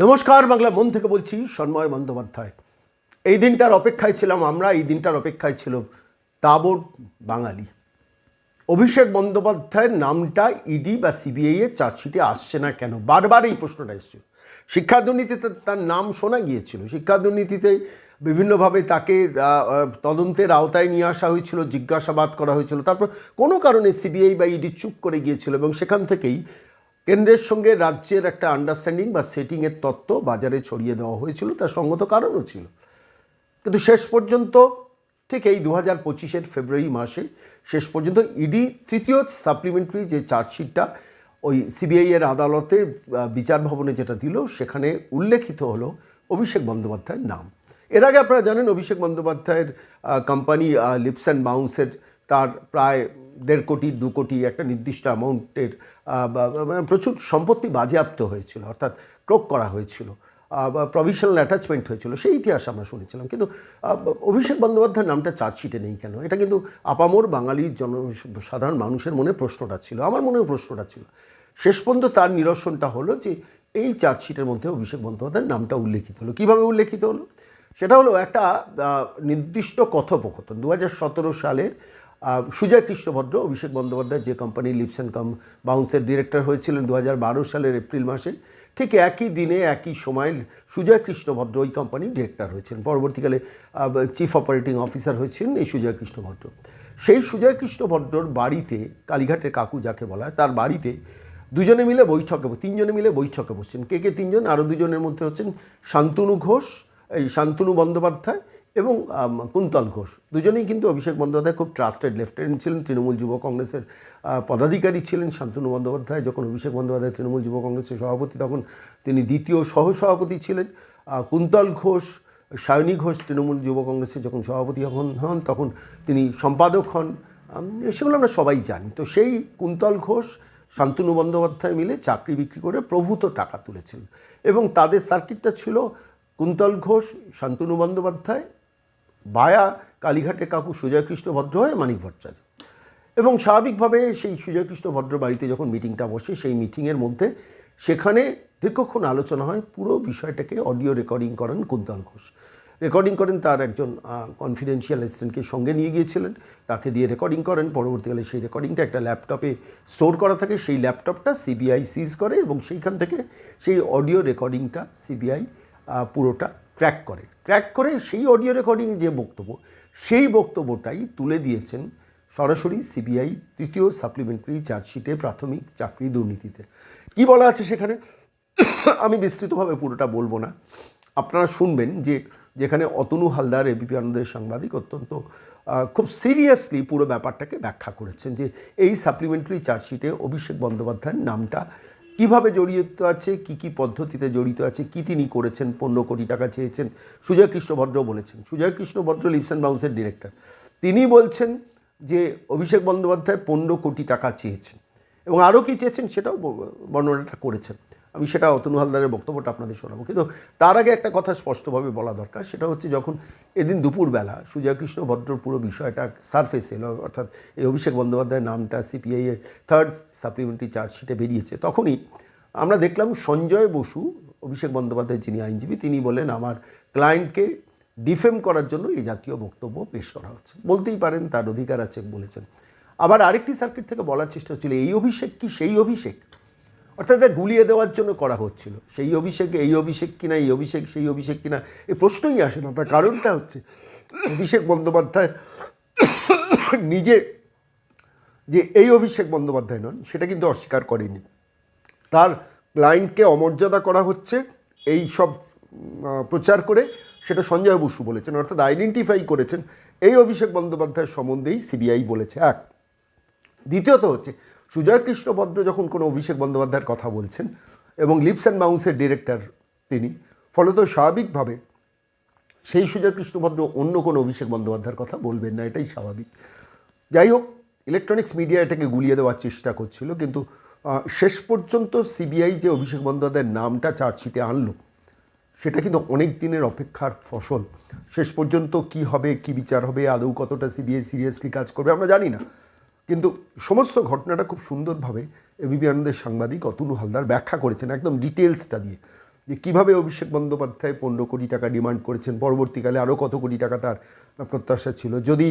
নমস্কার, বাংলা মন থেকে বলছি সন্ময় বন্দ্যোপাধ্যায়। এই দিনটার অপেক্ষায় ছিলাম আমরা, এই দিনটার অপেক্ষায় ছিল তাবর বাঙালি। অভিষেক বন্দ্যোপাধ্যায়ের নামটা ইডি বা সিবিআই এর চার্জশিটে আসছে না কেন? বারবার এই প্রশ্নটা এসেছিল। শিক্ষা দুর্নীতিতে তার নাম শোনা গিয়েছিল। শিক্ষা দুর্নীতিতে বিভিন্নভাবে তাকে তদন্তের আওতায় নিয়ে আসা হয়েছিল, জিজ্ঞাসাবাদ করা হয়েছিল। তারপর কোনো কারণে সিবিআই বা ইডি চুপ করে গিয়েছিল এবং সেখান থেকেই কেন্দ্রের সঙ্গে রাজ্যের একটা আন্ডারস্ট্যান্ডিং বা সেটিংয়ের তত্ত্ব বাজারে ছড়িয়ে দেওয়া হয়েছিল, তার সঙ্গত কারণও ছিল। কিন্তু শেষ পর্যন্ত, ঠিক এই দু হাজার পঁচিশের ফেব্রুয়ারি মাসে শেষ পর্যন্ত ইডি তৃতীয় সাপ্লিমেন্টারি যে চার্জশিটটা, ওই সিবিআই এর আদালতে বিচার ভবনে যেটা দিল, সেখানে উল্লেখিত হলো অভিষেক বন্দ্যোপাধ্যায়ের নাম। এর আগে আপনারা জানেন, অভিষেক বন্দ্যোপাধ্যায়ের কোম্পানি লিপস অ্যান্ড বাউন্সের তার প্রায় দেড় কোটি, দু কোটি একটা নির্দিষ্ট অ্যামাউন্টের প্রচুর সম্পত্তি বাজেয়াপ্ত হয়েছিল, অর্থাৎ ক্রোক করা হয়েছিল প্রভিশনাল অ্যাটাচমেন্ট হয়েছিল, সেই ইতিহাস আমরা শুনেছিলাম। কিন্তু অভিষেক বন্দ্যোপাধ্যায়ের নামটা চার্জশিটে নেই কেন? এটা কিন্তু আপামোর বাঙালির জন, সাধারণ মানুষের মনে প্রশ্নটা ছিল, আমার মনেও প্রশ্নটা ছিল। শেষ পর্যন্ত তার নিরসনটা হলো যে, এই চার্জশিটের মধ্যে অভিষেক বন্দ্যোপাধ্যায়ের নামটা উল্লেখিত হলো। কীভাবে উল্লেখিত হলো? সেটা হলো একটা নির্দিষ্ট কথোপকথন দু হাজার সতেরো সালের সুজয় কৃষ্ণভদ্র, অভিষেক বন্দ্যোপাধ্যায়, যে কোম্পানি লিপস অ্যান্ড কাম বাউন্সের ডিরেক্টর হয়েছিলেন দু হাজার বারো সালের এপ্রিল মাসে, ঠিক একই দিনে, একই সময় সুজয় কৃষ্ণভদ্র ওই কোম্পানির ডিরেক্টর হয়েছেন পরবর্তীকালে চিফ অপারেটিং অফিসার হয়েছিলেন এই সুজয় কৃষ্ণভদ্র। সেই সুজয় কৃষ্ণভদ্রর বাড়িতে, কালীঘাটের কাকু যাকে বলা হয়, তার বাড়িতে দুজনে মিলে বৈঠকে তিনজনে মিলে বৈঠকে বসছেন। কে কে তিনজন? আরও দুজনের মধ্যে হচ্ছেন শান্তনু ঘোষ, এই শান্তনু বন্দ্যোপাধ্যায় এবং কুন্তল ঘোষ। দুজনেই কিন্তু অভিষেক বন্দ্যোপাধ্যায় খুব ট্রাস্টেড লেফটেন্যান্ট ছিলেন। তৃণমূল যুব কংগ্রেসের পদাধিকারী ছিলেন শান্তনু বন্দ্যোপাধ্যায়। যখন অভিষেক বন্দ্যোপাধ্যায় তৃণমূল যুব কংগ্রেসের সভাপতি, তখন তিনি দ্বিতীয় সহসভাপতি ছিলেন। কুন্তল ঘোষ, সায়নী ঘোষ তৃণমূল যুব কংগ্রেসের যখন সভাপতি হন হন, তখন তিনি সম্পাদক হন। সেগুলো আমরা সবাই জানি। তো সেই কুন্তল ঘোষ, শান্তনু বন্দ্যোপাধ্যায় মিলে চাকরি বিক্রি করে প্রভূত টাকা তুলেছিল এবং তাদের সার্কিটটা ছিল কুন্তল ঘোষ, শান্তনু বন্দ্যোপাধ্যায় বায়া কালীঘাটের কাকু সুজয়কৃষ্ণ ভদ্র হয়ে মানিক ভট্টাচার্য। এবং স্বাভাবিকভাবে সেই সুজয়কৃষ্ণ ভদ্র বাড়িতে যখন মিটিংটা বসে, সেই মিটিংয়ের মধ্যে সেখানে দীর্ঘক্ষণ আলোচনা হয়, পুরো বিষয়টাকে অডিও রেকর্ডিং করেন কুন্তল ঘোষ। রেকর্ডিং করেন তার একজন কনফিডেন্সিয়াল অ্যাসিস্ট্যান্টকে সঙ্গে নিয়ে গিয়েছিলেন। তাকে দিয়ে রেকর্ডিং করেন। পরবর্তীকালে সেই রেকর্ডিংটা একটা ল্যাপটপে স্টোর করা থাকে। সেই ল্যাপটপটা সিবিআই সিজ করে এবং সেইখান থেকে সেই অডিও রেকর্ডিংটা সিবিআই পুরোটা ট্র্যাক করে। ট্র্যাক করে সেই অডিও রেকর্ডিং যে বক্তব্য, সেই বক্তব্যটাই তুলে দিয়েছেন সরাসরি সিবিআই তৃতীয় সাপ্লিমেন্টারি চার্জশিটে প্রাথমিক চাকরি দুর্নীতিতে। কি বলা আছে সেখানে? আমি বিস্তৃতভাবে পুরোটা বলব না। আপনারা শুনবেন যে যেখানে অতনু হালদার এবিপি আনন্দের সাংবাদিক অত্যন্ত খুব সিরিয়াসলি পুরো ব্যাপারটাকে ব্যাখ্যা করেছেন যে এই সাপ্লিমেন্টারি চার্জশিটে অভিষেক বন্দ্যোপাধ্যায়ের নামটা কীভাবে জড়িত আছে, কি কি পদ্ধতিতে জড়িত আছে, কি তিনি করেছেন, পনেরো কোটি টাকা চেয়েছেন, সুজয় কৃষ্ণ ভদ্র বলেছেন। সুজয় কৃষ্ণ ভদ্র লিপস অ্যান্ড বাউন্সের ডিরেক্টর। তিনি বলছেন যে অভিষেক বন্দ্যোপাধ্যায় পনেরো কোটি টাকা চেয়েছেন এবং আরও কী চেয়েছেন সেটাও বর্ণনাটা করেছেন। আমি সেটা অতনু হালদারের বক্তব্যটা আপনাদের শোনাবো। কিন্তু তার আগে একটা কথা স্পষ্টভাবে বলা দরকার, সেটা হচ্ছে যখন এদিন দুপুরবেলা সুজয় কৃষ্ণ ভদ্রর পুরো বিষয়টা সারফেস এলো, অর্থাৎ এই অভিষেক বন্দ্যোপাধ্যায়ের নামটা সিপিআই এর থার্ড সাপ্লিমেন্টারি চার্জশিটে বেরিয়েছে, তখনই আমরা দেখলাম সঞ্জয় বসু, অভিষেক বন্দ্যোপাধ্যায় যিনি আইনজীবী, তিনি বলেন আমার ক্লায়েন্টকে ডিফেম করার জন্য এই জাতীয় বক্তব্য পেশ করা হচ্ছে। বলতেই পারেন, তার অধিকার আছে বলেছেন। আবার আরেকটি সার্কিট থেকে বলার চেষ্টা হচ্ছিল, এই অভিষেক কি সেই অভিষেক? অর্থাৎ এটা গুলিয়ে দেওয়ার জন্য করা হচ্ছিল। সেই অভিষেক, এই অভিষেক কিনা, এই অভিষেক, সেই অভিষেক কিনা এই প্রশ্নই আসে না। তার কারণটা হচ্ছে, অভিষেক বন্দ্যোপাধ্যায় নিজে যে এই অভিষেক বন্দ্যোপাধ্যায় নন, সেটা কিন্তু অস্বীকার করেনি। তার ক্লায়েন্টকে অমর্যাদা করা হচ্ছে, এই সব প্রচার করে, সেটা সঞ্জয় বসু বলেছেন, অর্থাৎ আইডেন্টিফাই করেছেন। এই অভিষেক বন্দ্যোপাধ্যায়ের সম্বন্ধেই সিবিআই বলেছে। এক। দ্বিতীয়ত হচ্ছে সুজয় কৃষ্ণ ভদ্র যখন কোনো অভিষেক বন্দ্যোপাধ্যায়ের কথা বলছেন এবং লিপস অ্যান্ড মাউন্সের ডিরেক্টর তিনি, ফলত স্বাভাবিকভাবে সেই সুজয় কৃষ্ণভদ্র অন্য কোনো অভিষেক বন্দ্যোপাধ্যায়ের কথা বলবেন না, এটাই স্বাভাবিক। যাই হোক, ইলেকট্রনিক্স মিডিয়া এটাকে গুলিয়ে দেওয়ার চেষ্টা করছিল, কিন্তু শেষ পর্যন্ত সিবিআই যে অভিষেক বন্দ্যোপাধ্যায়ের নামটা চার্জশিটে আনলো, সেটা কিন্তু অনেক দিনের অপেক্ষার ফসল। শেষ পর্যন্ত কি হবে, কি বিচার হবে, আদৌ কতটা সিবিআই সিরিয়াসলি কাজ করবে, আমরা জানি না। কিন্তু সমস্ত ঘটনাটা খুব সুন্দরভাবে এবিপি আনন্দের সাংবাদিক অতুনু হালদার ব্যাখ্যা করেছেন একদম ডিটেলসটা দিয়ে, যে কীভাবে অভিষেক বন্দ্যোপাধ্যায় পনেরো কোটি টাকা ডিমান্ড করেছেন, পরবর্তীকালে আরও কত কোটি টাকা তার প্রত্যাশা ছিল। যদি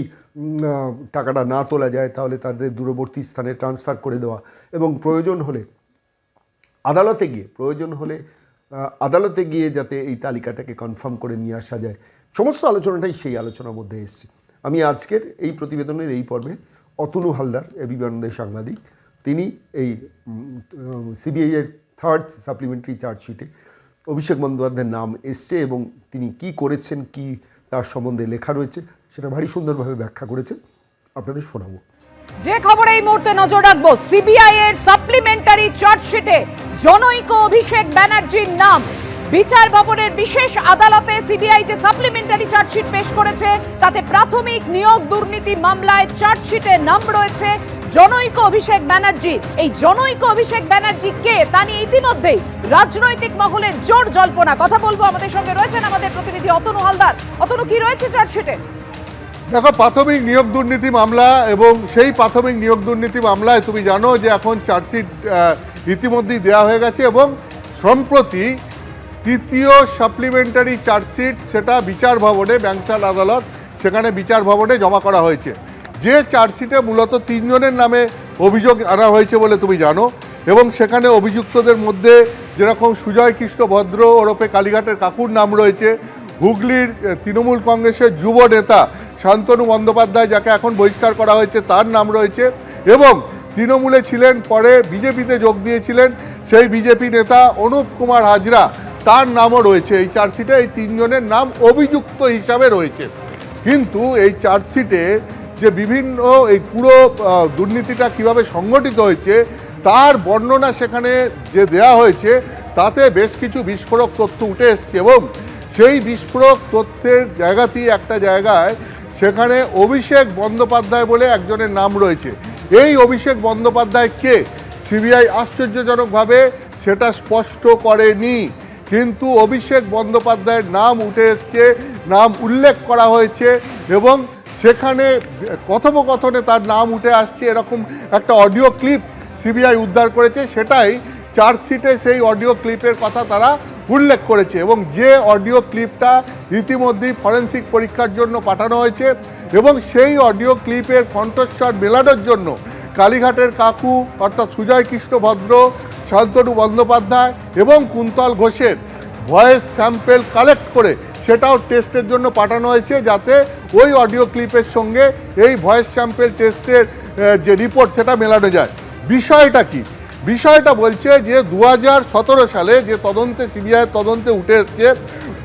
টাকাটা না তোলা যায়, তাহলে তাদের দূরবর্তী স্থানে ট্রান্সফার করে দেওয়া। এবং প্রয়োজন হলে আদালতে গিয়ে, প্রয়োজন হলে আদালতে গিয়ে যাতে এই তালিকাটাকে কনফার্ম করে নিয়ে আসা যায়। সমস্ত আলোচনাটাই সেই আলোচনার মধ্যে এসছে। আমি আজকের এই প্রতিবেদনের এই পর্বে অতনু হালদার এবি বানন্দের সাংবাদিক। তিনি এই সিবিআই এর থার্ড সাপ্লিমেন্টারি চার্জশিটে অভিষেক বন্দ্যোপাধ্যায়ের নাম এসছে এবং তিনি কি করেছেন, কি তার সম্বন্ধে লেখা রয়েছে, সেটা ভারী সুন্দরভাবে ব্যাখ্যা করেছেন। আপনাদের শোনাবো। যে খবরে এই মুহূর্তে নজর রাখব, সিবিআই এর সাপ্লিমেন্টারি চার্জশিটে জনৈক অভিষেক ব্যানার্জির নাম। বিচার ভবনের বিশেষ আদালতে সিবিআই যে সাপ্লিমেন্টারি চার্জশিট পেশ করেছে, তাতে প্রাথমিক নিয়োগ দুর্নীতি মামলায় চার্জশিটে নাম রয়েছে জনৈক অভিষেক ব্যানার্জি। এই জনৈক অভিষেক ব্যানার্জি কে তা নিয়ে ইতিমধ্যেই রাজনৈতিক মহলে জোর জল্পনা। কথা বলব আমাদের সঙ্গে রয়েছেন আমাদের প্রতিনিধি অতনু হালদার। অতনু, কি রয়েছে চার্জশিটে? দেখো, প্রাথমিক নিয়োগ দুর্নীতি মামলা এবং সেই প্রাথমিক নিয়োগ দুর্নীতি মামলায় তুমি জানো যে এখন চার্জশিট ইতিমধ্যেই দেওয়া হয়ে গেছে এবং সম্প্রতি তৃতীয় সাপ্লিমেন্টারি চার্জশিট সেটা বিচার ভবনে ব্যাংসাল আদালত, সেখানে বিচার ভবনে জমা করা হয়েছে। যে চার্জশিটে মূলত তিনজনের নামে অভিযোগ আনা হয়েছে বলে তুমি জানো, এবং সেখানে অভিযুক্তদের মধ্যে যেরকম সুজয় কৃষ্ণ ভদ্র ওরফে কালীঘাটের কাকুর নাম রয়েছে, হুগলির তৃণমূল কংগ্রেসের যুব নেতা শান্তনু বন্দ্যোপাধ্যায়, যাকে এখন বহিষ্কার করা হয়েছে, তার নাম রয়েছে, এবং তৃণমূলে ছিলেন পরে বিজেপিতে যোগ দিয়েছিলেন সেই বিজেপি নেতা অনুপ কুমার হাজরা তার নামও রয়েছে। এই চার্জশিটে এই তিনজনের নাম অভিযুক্ত হিসাবে রয়েছে। কিন্তু এই চার্জশিটে যে বিভিন্ন এই পুরো দুর্নীতিটা কীভাবে সংগঠিত হয়েছে, তার বর্ণনা সেখানে যে দেয়া হয়েছে, তাতে বেশ কিছু বিস্ফোরক তথ্য উঠে এসছে এবং সেই বিস্ফোরক তথ্যের জায়গাতেই একটা জায়গায় সেখানে অভিষেক বন্দ্যোপাধ্যায় বলে একজনের নাম রয়েছে। এই অভিষেক বন্দ্যোপাধ্যায় কে? সিবিআই আশ্চর্যজনকভাবে সেটা স্পষ্ট করেনি। কিন্তু অভিষেক বন্দ্যোপাধ্যায়ের নাম উঠে এসছে, নাম উল্লেখ করা হয়েছে এবং সেখানে কথোপকথনে তার নাম উঠে আসছে এরকম একটা অডিও ক্লিপ সিবিআই উদ্ধার করেছে, সেটাই চার্জশিটে সেই অডিও ক্লিপের কথা তারা উল্লেখ করেছে এবং যে অডিও ক্লিপটা ইতিমধ্যেই ফরেন্সিক পরীক্ষার জন্য পাঠানো হয়েছে এবং সেই অডিও ক্লিপের কণ্ঠস্বর মেলানোর জন্য কালীঘাটের কাকু অর্থাৎ সুজয় কৃষ্ণ ভদ্র শান্তনু বন্দ্যোপাধ্যায় এবং কুন্তল ঘোষের ভয়েস স্যাম্পেল কালেক্ট করে সেটাও টেস্টের জন্য পাঠানো হয়েছে যাতে ওই অডিও ক্লিপের সঙ্গে এই ভয়েস স্যাম্পেল টেস্টের যে রিপোর্ট সেটা মেলানো যায়। বিষয়টা কি? বিষয়টা বলছে যে দু হাজার সতেরো সালে যে তদন্তে, সিবিআই তদন্তে উঠে এসছে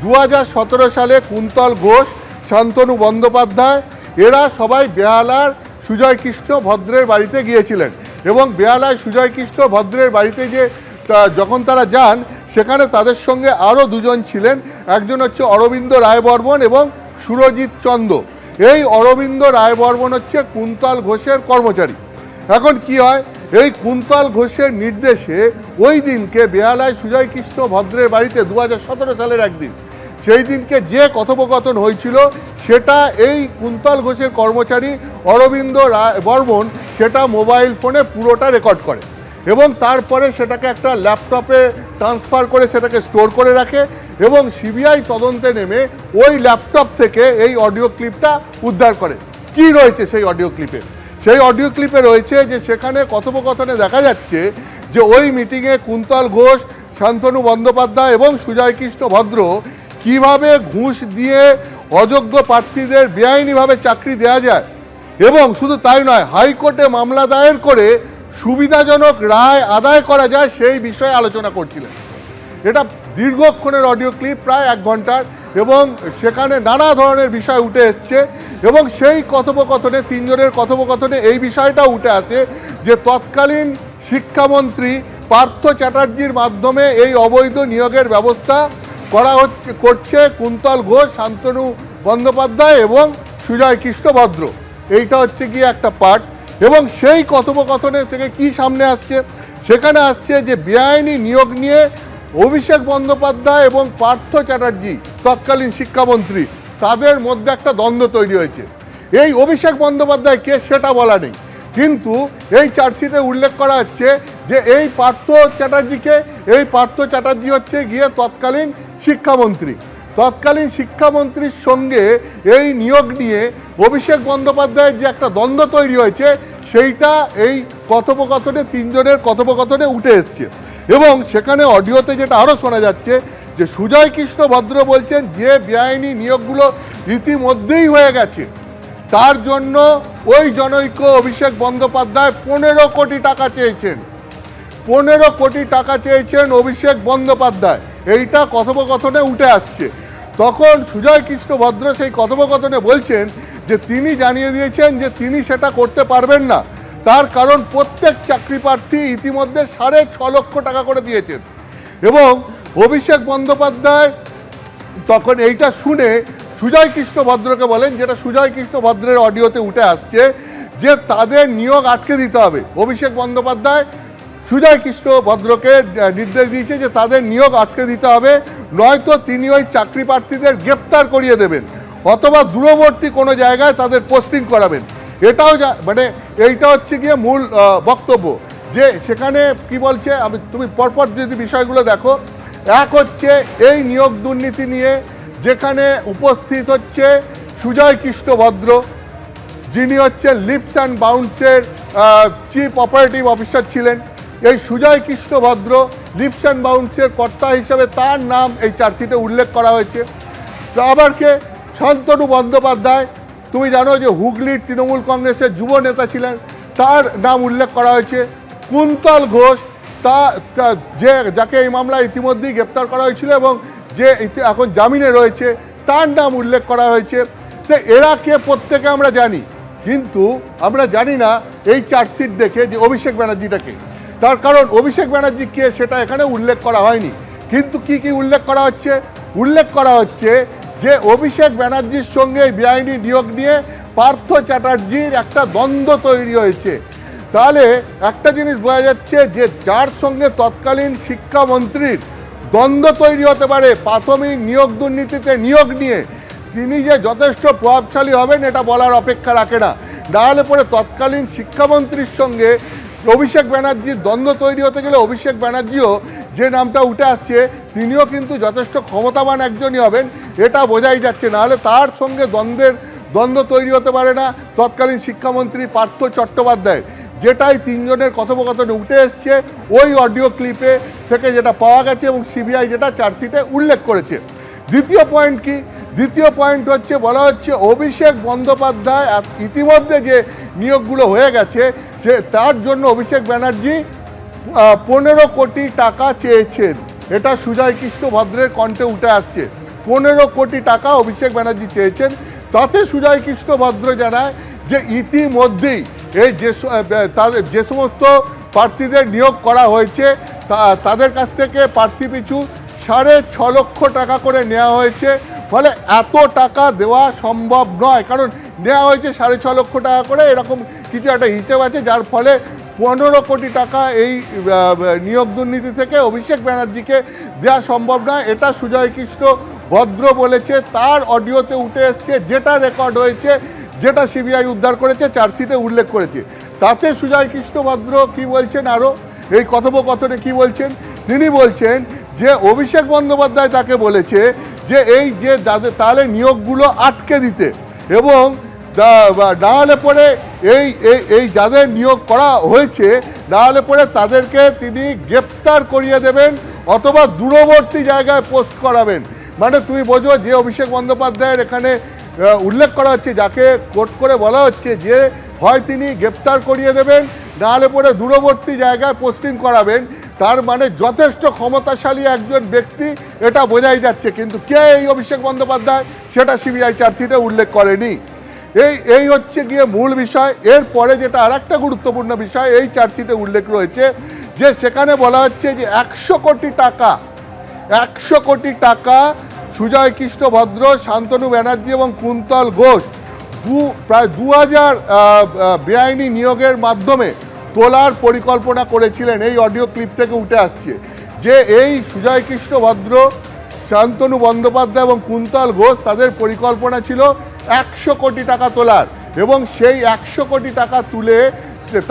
দু হাজার সতেরো সালে কুন্তল ঘোষ, শান্তনু বন্দ্যোপাধ্যায়, এরা সবাই বেহালার সুজয় কৃষ্ণ ভদ্রের বাড়িতে গিয়েছিলেন। এবং বেহালায় সুজয় কৃষ্ণ ভদ্রের বাড়িতে যে যখন তারা যান, সেখানে তাদের সঙ্গে আরও দুজন ছিলেন। একজন হচ্ছে অরবিন্দ রায়বর্মন এবং সুরজিৎ চন্দ এই অরবিন্দ রায়বর্মন হচ্ছে কুন্তল ঘোষের কর্মচারী। এখন কি হয়? এই কুন্তল ঘোষের নির্দেশে ওই দিনকে বেহালায় সুজয় কৃষ্ণ ভদ্রের বাড়িতে দু হাজার সতেরো সালের একদিন সেই দিনকে যে কথোপকথন হয়েছিল, সেটা এই কুন্তল ঘোষের কর্মচারী অরবিন্দ বর্মন সেটা মোবাইল ফোনে পুরোটা রেকর্ড করে এবং তারপরে সেটাকে একটা ল্যাপটপে ট্রান্সফার করে সেটাকে স্টোর করে রাখে এবং সিবিআই তদন্তে নেমে ওই ল্যাপটপ থেকে এই অডিও ক্লিপটা উদ্ধার করে। কি রয়েছে সেই অডিও ক্লিপে? সেই অডিও ক্লিপে রয়েছে যে সেখানে কথোপকথনে দেখা যাচ্ছে যে ওই মিটিংয়ে কুন্তল ঘোষ, শান্তনু বন্দ্যোপাধ্যায় এবং সুজয় কৃষ্ণ ভদ্র কীভাবে ঘুষ দিয়ে অযোগ্য প্রার্থীদের বেআইনিভাবে চাকরি দেওয়া যায়? এবং শুধু তাই নয়, হাইকোর্টে মামলা দায়ের করে সুবিধাজনক রায় আদায় করা যায় সেই বিষয়ে আলোচনা করছিলেন। এটা দীর্ঘক্ষণের অডিও ক্লিপ, প্রায় এক ঘণ্টার, এবং সেখানে নানা ধরনের বিষয় উঠে এসছে, এবং সেই কথোপকথনে, তিনজনের কথোপকথনে এই বিষয়টা উঠে আছে যে তৎকালীন শিক্ষামন্ত্রী পার্থ চ্যাটার্জির মাধ্যমে এই অবৈধ নিয়োগের ব্যবস্থা করা হচ্ছে করছে কুন্তল ঘোষ, শান্তনু বন্দ্যোপাধ্যায় এবং সুজয় কৃষ্ণ ভদ্র এইটা হচ্ছে গিয়ে একটা পার্ট। এবং সেই কথোপকথনের থেকে কি সামনে আসছে? সেখানে আসছে যে বেআইনি নিয়োগ নিয়ে অভিষেক বন্দ্যোপাধ্যায় এবং পার্থ চ্যাটার্জি, তৎকালীন শিক্ষামন্ত্রী, তাদের মধ্যে একটা দ্বন্দ্ব তৈরি হয়েছে। এই অভিষেক বন্দ্যোপাধ্যায় কে সেটা বলা নেই। কিন্তু এই চার্জশিটে উল্লেখ করা হচ্ছে যে এই পার্থ চ্যাটার্জিকে এই পার্থ চ্যাটার্জি হচ্ছে গিয়ে তৎকালীন শিক্ষামন্ত্রী। তৎকালীন শিক্ষামন্ত্রীর সঙ্গে এই নিয়োগ নিয়ে অভিষেক বন্দ্যোপাধ্যায়ের যে একটা দ্বন্দ্ব তৈরি হয়েছে, সেইটা এই কথোপকথনে তিনজনের কথোপকথনে উঠে এসছে। এবং সেখানে অডিওতে যেটা আরও শোনা যাচ্ছে যে সুজয় কৃষ্ণ ভদ্র বলছেন, যে বেআইনি নিয়োগগুলো ইতিমধ্যেই হয়ে গেছে, তার জন্য ওই জনৈক অভিষেক বন্দ্যোপাধ্যায় পনেরো কোটি টাকা চেয়েছেন। পনেরো কোটি টাকা চেয়েছেন অভিষেক বন্দ্যোপাধ্যায়। এইটা কথোপকথনে উঠে আসছে। তখন সুজয় কৃষ্ণ ভদ্র সেই কথোপকথনে বলছেন যে তিনি জানিয়ে দিয়েছেন যে তিনি সেটা করতে পারবেন না। তার কারণ প্রত্যেক চাকরি প্রার্থী ইতিমধ্যে সাড়ে ছ লক্ষ টাকা করে দিয়েছেন। এবং অভিষেক বন্দ্যোপাধ্যায় তখন এইটা শুনে সুজয় কৃষ্ণ ভদ্রকে বলেন, যেটা সুজয় কৃষ্ণ ভদ্রের অডিওতে উঠে আসছে, যে তাদের নিয়োগ আটকে দিতে হবে। অভিষেক বন্দ্যোপাধ্যায় সুজয় কৃষ্ণ ভদ্রকে নির্দেশ দিয়েছে যে তাদের নিয়োগ আটকে দিতে হবে, নয়তো তিনি ওই চাকরি প্রার্থীদের গ্রেপ্তার করিয়ে দেবেন অথবা দূরবর্তী কোনো জায়গায় তাদের পোস্টিং করাবেন। এটাও মানে এইটা হচ্ছে গিয়ে মূল বক্তব্য। যে সেখানে কি বলছে, আমি, তুমি পরপর যদি বিষয়গুলো দেখো, এক হচ্ছে এই নিয়োগ দুর্নীতি নিয়ে যেখানে উপস্থিত হচ্ছে সুজয় কৃষ্ণ ভদ্র, যিনি হচ্ছে লিপস অ্যান্ড বাউন্সের চিফ অপারেটিভ অফিসার ছিলেন। এই সুজয় কৃষ্ণ ভদ্র লিপস অ্যান্ড বাউন্সের কর্তা হিসেবে তার নাম এই চার্জশিটে উল্লেখ করা হয়েছে। আবার কে? শান্তনু বন্দ্যোপাধ্যায়। তুমি জানো যে হুগলির তৃণমূল কংগ্রেসের যুব নেতা ছিলেন, তার নাম উল্লেখ করা হয়েছে। কুন্তল ঘোষ, তা যে, যাকে এই মামলায় ইতিমধ্যেই গ্রেপ্তার করা হয়েছিল এবং যে এখন জামিনে রয়েছে, তার নাম উল্লেখ করা হয়েছে। তো এরা কে প্রত্যেকে আমরা জানি, কিন্তু আমরা জানি না এই চার্জশিট দেখে যে অভিষেক ব্যানার্জিটাকে তার কারণ অভিষেক ব্যানার্জি কে সেটা এখানে উল্লেখ করা হয়নি। কিন্তু কি কি উল্লেখ করা হচ্ছে? উল্লেখ করা হচ্ছে যে অভিষেক ব্যানার্জির সঙ্গে বেআইনি নিয়োগ নিয়ে পার্থ চ্যাটার্জির একটা দ্বন্দ্ব তৈরি হয়েছে। তাহলে একটা জিনিস বোঝা যাচ্ছে যে যার সঙ্গে তৎকালীন শিক্ষামন্ত্রীর দ্বন্দ্ব তৈরি হতে পারে, প্রাথমিক নিয়োগ দুর্নীতিতে নিয়োগ নিয়ে, তিনি যে যথেষ্ট প্রভাবশালী হবেন এটা বলার অপেক্ষা রাখে না। নাহলে পরে তৎকালীন শিক্ষামন্ত্রীর সঙ্গে অভিষেক ব্যানার্জির দ্বন্দ্ব তৈরি হতে গেলে অভিষেক ব্যানার্জিও যে নামটা উঠে আসছে, তিনিও কিন্তু যথেষ্ট ক্ষমতাবান একজনই হবেন, এটা বোঝাই যাচ্ছে। নাহলে তার সঙ্গে দ্বন্দ্বের, দ্বন্দ্ব তৈরি হতে পারে না। তৎকালীন শিক্ষামন্ত্রী পার্থ চট্টোপাধ্যায়, যেটাই তিনজনের কথোপকথনে উঠে এসছে, ওই অডিও ক্লিপে থেকে যেটা পাওয়া গেছে এবং সিবিআই যেটা চার্জশিটে উল্লেখ করেছে। দ্বিতীয় পয়েন্ট কি? দ্বিতীয় পয়েন্ট হচ্ছে, বলা হচ্ছে, অভিষেক বন্দ্যোপাধ্যায় ইতিমধ্যে যে নিয়োগগুলো হয়ে গেছে সে তার জন্য অভিষেক ব্যানার্জি পনেরো কোটি টাকা চেয়েছেন। এটা সুজয় কৃষ্ণ ভদ্রের কণ্ঠে উঠে আসছে। পনেরো কোটি টাকা অভিষেক ব্যানার্জি চেয়েছেন। তাতে সুজয় কৃষ্ণ ভদ্র জানায় যে ইতিমধ্যেই এই যে তাদের যে সমস্ত প্রার্থীদের নিয়োগ করা হয়েছে তাদের কাছ থেকে প্রার্থী পিছু সাড়ে ছ লক্ষ টাকা করে নেওয়া হয়েছে। ফলে এত টাকা দেওয়া সম্ভব নয়। কারণ নেওয়া হয়েছে সাড়ে ছ লক্ষ টাকা করে, এরকম কিছু একটা হিসেব আছে, যার ফলে পনেরো কোটি টাকা এই নিয়োগ দুর্নীতি থেকে অভিষেক ব্যানার্জিকে দেওয়া সম্ভব নয়। এটা সুজয় কৃষ্ণ ভদ্র বলেছে, তার অডিওতে উঠে এসছে, যেটা রেকর্ড হয়েছে, যেটা সিবিআই উদ্ধার করেছে, চার্জশিটে উল্লেখ করেছে। তাতে সুজয় কৃষ্ণ ভদ্র কি বলছেন আরও এই কথোপকথনে কি বলছেন? তিনি বলছেন যে অভিষেক বন্দ্যোপাধ্যায় তাকে বলেছে যে এই যে যাদের তাহলে নিয়োগগুলো আটকে দিতে এবং দা- বা- না হলে পরে এই, এই- যাদের নিয়োগ করা হয়েছে না হলে পরে তাদেরকে তিনি গ্রেপ্তার করিয়ে দেবেন অথবা দূরবর্তী জায়গায় পোস্ট করাবেন। মানে তুমি বোঝো যে অভিষেক বন্দ্যোপাধ্যায়ের এখানে উল্লেখ করা হচ্ছে, যাকে কোর্ট করে বলা হচ্ছে যে হয় তিনি গ্রেপ্তার করিয়ে দেবেন না হলে পরে দূরবর্তী জায়গায় পোস্টিং করাবেন। তার মানে যথেষ্ট ক্ষমতাশালী একজন ব্যক্তি, এটা বোঝাই যাচ্ছে। কিন্তু কে এই অভিষেক বন্দ্যোপাধ্যায়? সেটা সিবিআই চার্জশিটে উল্লেখ করেনি। এই এই হচ্ছে গিয়ে মূল বিষয়। এরপরে যেটা আর একটা গুরুত্বপূর্ণ বিষয়, এই চার্জশিটে উল্লেখ রয়েছে যে সেখানে বলা হচ্ছে যে একশো কোটি টাকা, একশো কোটি টাকা সুজয় কৃষ্ণ ভদ্র, শান্তনু ব্যানার্জি এবং কুন্তল ঘোষ দু, প্রায় দু হাজার বেআইনি নিয়োগের মাধ্যমে তোলার পরিকল্পনা করেছিলেন, এই অডিও ক্লিপ থেকে উঠে আসছে। যে এই সুজয় কৃষ্ণ ভদ্র, শান্তনু বন্দ্যোপাধ্যায় এবং কুন্তল ঘোষ তাদের পরিকল্পনা ছিল একশো কোটি টাকা তোলার এবং সেই একশো কোটি টাকা তুলে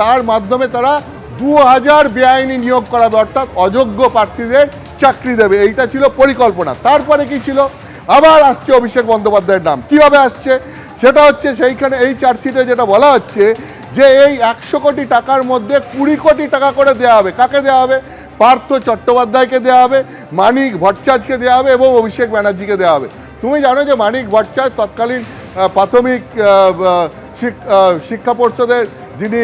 তার মাধ্যমে তারা দু হাজার বেআইনি নিয়োগ করাবে, অর্থাৎ অযোগ্য প্রার্থীদের চাকরি দেবে। এইটা ছিল পরিকল্পনা। তারপরে কি ছিল? আবার আসছে অভিষেক বন্দ্যোপাধ্যায়ের নাম। কীভাবে আসছে? সেটা হচ্ছে সেইখানে এই চার্জশিটে যেটা বলা হচ্ছে যে এই একশো কোটি টাকার মধ্যে কুড়ি কোটি টাকা করে দেওয়া হবে। কাকে দেওয়া হবে? পার্থ চট্টোপাধ্যায়কে দেওয়া হবে, মানিক ভট্টাচার্যকে দেওয়া হবে এবং অভিষেক ব্যানার্জিকে দেওয়া হবে। তুমি জানো যে মানিক ভট্টাচার্য তৎকালীন প্রাথমিক শিক্ষা পর্ষদের যিনি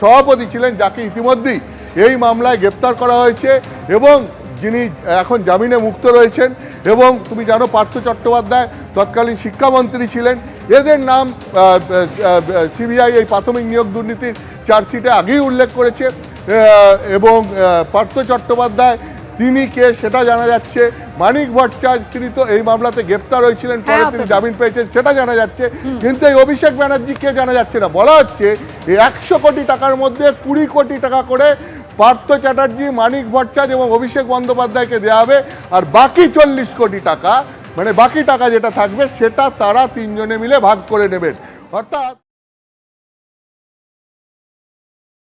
সভাপতি ছিলেন, যাকে ইতিমধ্যেই এই মামলায় গ্রেপ্তার করা হয়েছে এবং যিনি এখন জামিনে মুক্ত রয়েছেন এবং তুমি জানো পার্থ চট্টোপাধ্যায় তৎকালীন শিক্ষামন্ত্রী ছিলেন। এদের নাম সিবিআই এই প্রাথমিক নিয়োগ দুর্নীতির চার্জশিটে আগেই উল্লেখ করেছে। এবং পার্থ চট্টোপাধ্যায় তিনি কে সেটা জানা যাচ্ছে। মানিক ভট্টাচার্য তিনি তো এই মামলাতে গ্রেপ্তার হয়েছিলেন পরে হ্যাঁ, তিনি জামিন পেয়েছেন সেটা জানা যাচ্ছে। কিন্তু এই অভিষেক ব্যানার্জি কে জানা যাচ্ছে না? বলা হচ্ছে একশো কোটি টাকার মধ্যে কুড়ি কোটি টাকা করে পার্থ চ্যাটার্জি, মানিক ভট্টাচার্য এবং অভিষেক বন্দ্যোপাধ্যায়কে দেওয়া হবে। আর বাকি চল্লিশ কোটি টাকা মানে বাকি টাকা যেটা থাকবে, সেটা তারা তিনজনে মিলে ভাগ করে নেবেন। অর্থাৎ